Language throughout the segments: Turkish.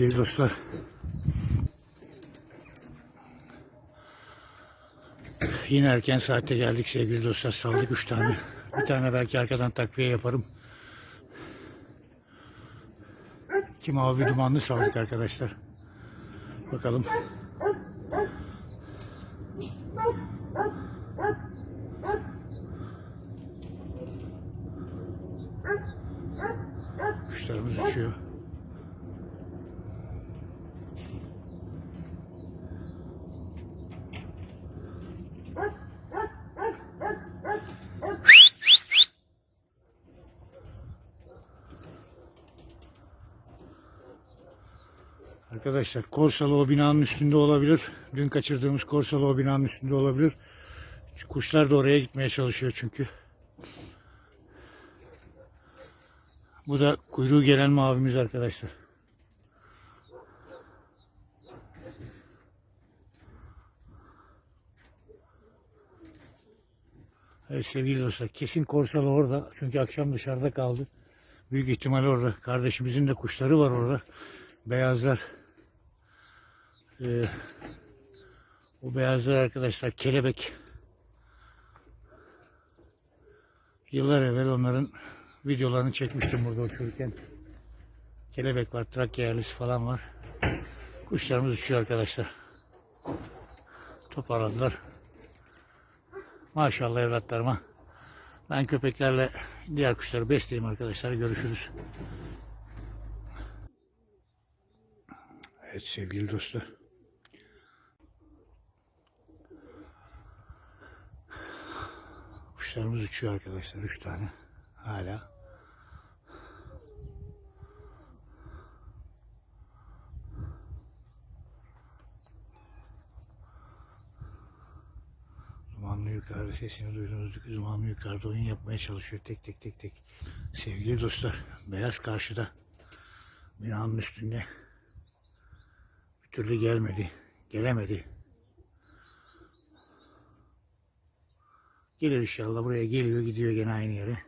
sevgili dostlar. Yine erken saatte geldik sevgili dostlar. Saldık 3 tane. Bir tane belki arkadan takviye yaparım. İki mavi dumanlı saldık arkadaşlar. Bakalım. Kuşlarımız uçuyor. Arkadaşlar Korsalı o binanın üstünde olabilir. Dün kaçırdığımız Korsalı o binanın üstünde olabilir. Kuşlar da oraya gitmeye çalışıyor çünkü. Bu da kuyruğu gelen mavimiz arkadaşlar. Evet sevgili dostlar kesin Korsalı orada. Çünkü akşam dışarıda kaldı. Büyük ihtimal orada. Kardeşimizin de kuşları var orada. Beyazlar. O beyazlar arkadaşlar kelebek. Yıllar evvel onların videolarını çekmiştim burada uçururken. Kelebek var, Trakya yerlisi falan var. Kuşlarımız uçuyor arkadaşlar. Toparladılar. Maşallah evlatlarıma. Ben köpeklerle diğer kuşları besleyeyim arkadaşlar. Görüşürüz. Evet sevgili dostlar. Kuşlarımız uçuyor arkadaşlar. Üç tane. Hala. Dumanlı yukarıda sesini duydunuz. Dumanlı yukarıda oyun yapmaya çalışıyor. Tek tek tek tek. Sevgili dostlar. Beyaz karşıda. Binanın üstünde. Bir türlü gelmedi. Gelemedi. Gelir inşallah. Buraya geliyor gidiyor gene aynı yere.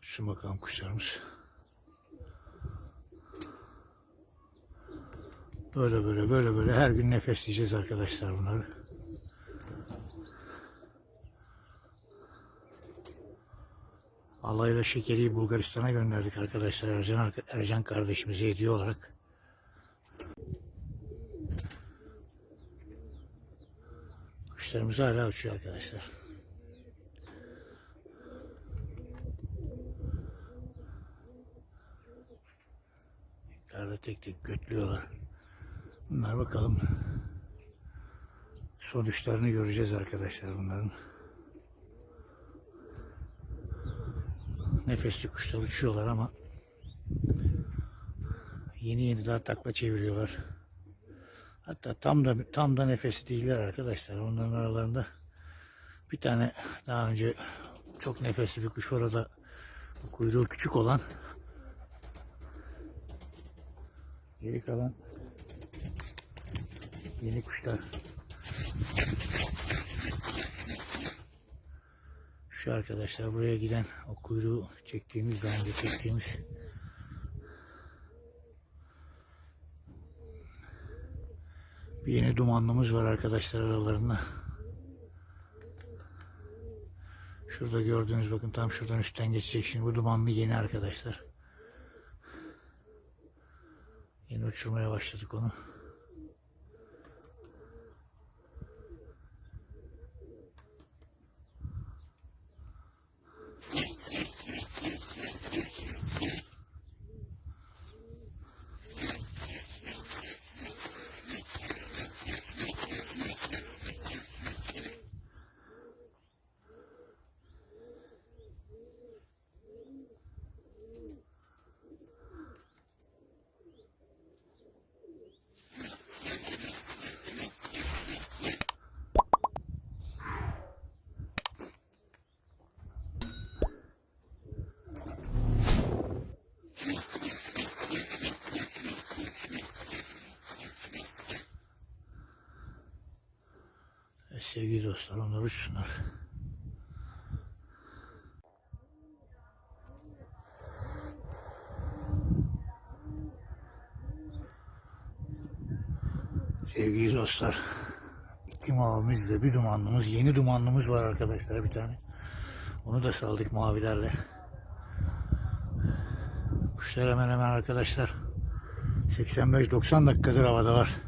Şu bakalım kuşlarımız. Böyle böyle böyle böyle her gün nefesleyeceğiz arkadaşlar bunları. Alayla şekeri Bulgaristan'a gönderdik arkadaşlar Ercan, Ercan kardeşimize hediye olarak. Kuşlarımız hala uçuyor arkadaşlar. Yukarıda tek tek götlüyorlar. Bunlar bakalım sonuçlarını göreceğiz arkadaşlar bunların. Nefesli kuşlar uçuyorlar ama yeni yeni daha takla çeviriyorlar. Hatta tam da tam da nefesli değiller arkadaşlar. Onların aralarında bir tane daha önce çok nefesli bir kuş var o da bu kuyruğu küçük olan geri kalan yeni kuşlar. Şu arkadaşlar buraya giden o kuyruğu çektiğimiz daha önce çektiğimiz bir yeni dumanlımız var arkadaşlar aralarında. Şurada gördüğünüz bakın tam şuradan üstten geçecek şimdi bu dumanlı yeni arkadaşlar. Yeni uçurmaya başladık onu. Sevgili dostlar onlar uçsunlar. Sevgili dostlar, iki mavimiz bir dumanlımız, yeni dumanlımız var arkadaşlar bir tane. Onu da saldık mavilerle. Kuşlar hemen hemen arkadaşlar 85-90 dakikadır havadalar.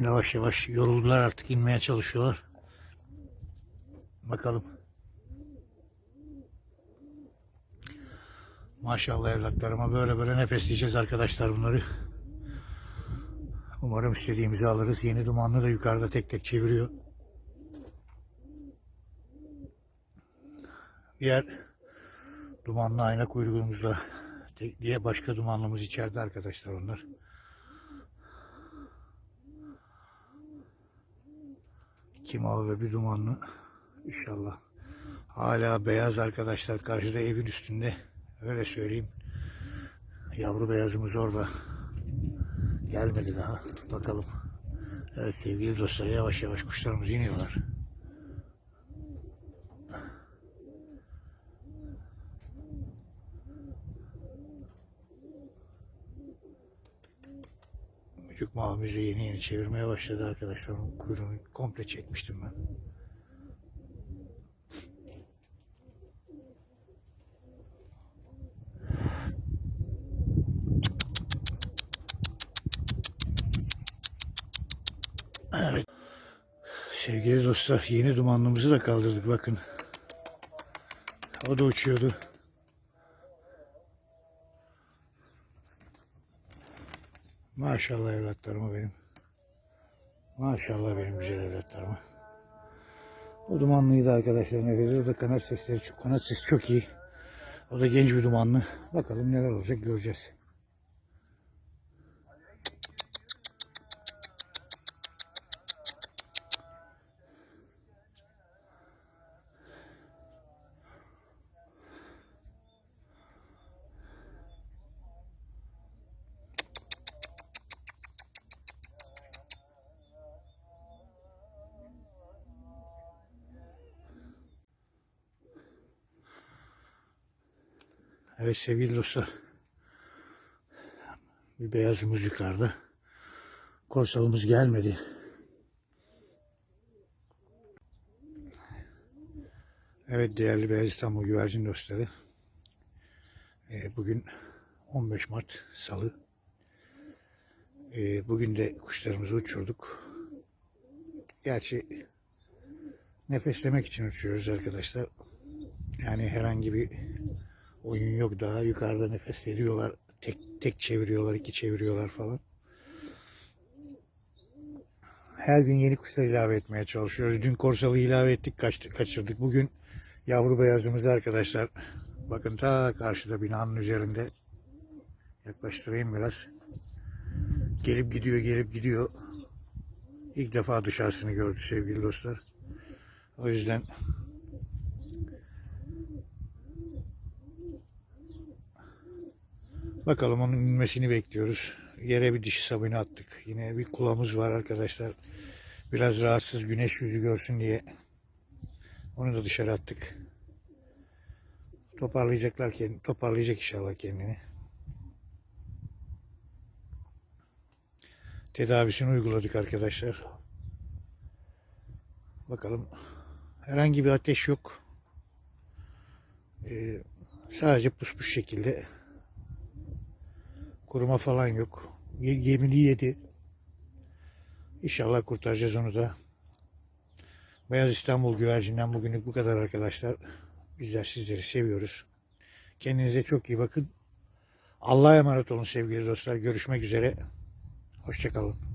Yavaş yavaş yoruldular artık inmeye çalışıyorlar. Bakalım. Maşallah evlatlarıma böyle böyle nefesleyeceğiz arkadaşlar bunları. Umarım istediğimizi alırız. Yeni dumanlı da yukarıda tek tek çeviriyor. Diğer dumanlı ayna kuyruğumuzda diye başka dumanlımız içeride arkadaşlar onlar. İki ve bir dumanlı inşallah. Hala beyaz arkadaşlar karşıda evin üstünde. Öyle söyleyeyim. Yavru beyazımız orada. Gelmedi daha. Bakalım. Evet sevgili dostlar yavaş yavaş kuşlarımız iniyorlar. De yeni yeni çevirmeye başladı arkadaşlar. Kuyruğunu komple çekmiştim ben. Evet. Sevgili dostlar yeni dumanlımızı da kaldırdık bakın. O da uçuyordu. Maşallah evlatlarıma benim. Maşallah benim güzel evlatlarıma. O dumanlıydı arkadaşlar nefesi. O da kanat sesleri, çok- kanat sesi çok iyi. O da genç bir dumanlı. Bakalım neler olacak göreceğiz. Evet sevgili dostlar. Bir beyazımız yukarıda. Korsalımız gelmedi. Evet değerli Beyaz İstanbul güvercin dostları. Ee, bugün 15 Mart Salı. Ee, bugün de kuşlarımızı uçurduk. Gerçi nefeslemek için uçuyoruz arkadaşlar. Yani herhangi bir oyun yok daha yukarıda nefes veriyorlar. Tek tek çeviriyorlar, iki çeviriyorlar falan. Her gün yeni kuşlar ilave etmeye çalışıyoruz. Dün korsalı ilave ettik, kaç, kaçırdık. Bugün yavru beyazımızı arkadaşlar. Bakın ta karşıda binanın üzerinde. Yaklaştırayım biraz. Gelip gidiyor, gelip gidiyor. İlk defa dışarısını gördü sevgili dostlar. O yüzden Bakalım onun inmesini bekliyoruz. Yere bir dişi sabunu attık. Yine bir kulamız var arkadaşlar. Biraz rahatsız güneş yüzü görsün diye. Onu da dışarı attık. Toparlayacaklar kendini. Toparlayacak inşallah kendini. Tedavisini uyguladık arkadaşlar. Bakalım. Herhangi bir ateş yok. Ee, sadece pusmuş şekilde Kuruma falan yok. Ye- Yemini yedi. İnşallah kurtaracağız onu da. Beyaz İstanbul güvercinden bugünlük bu kadar arkadaşlar. Bizler sizleri seviyoruz. Kendinize çok iyi bakın. Allah'a emanet olun sevgili dostlar. Görüşmek üzere. Hoşçakalın.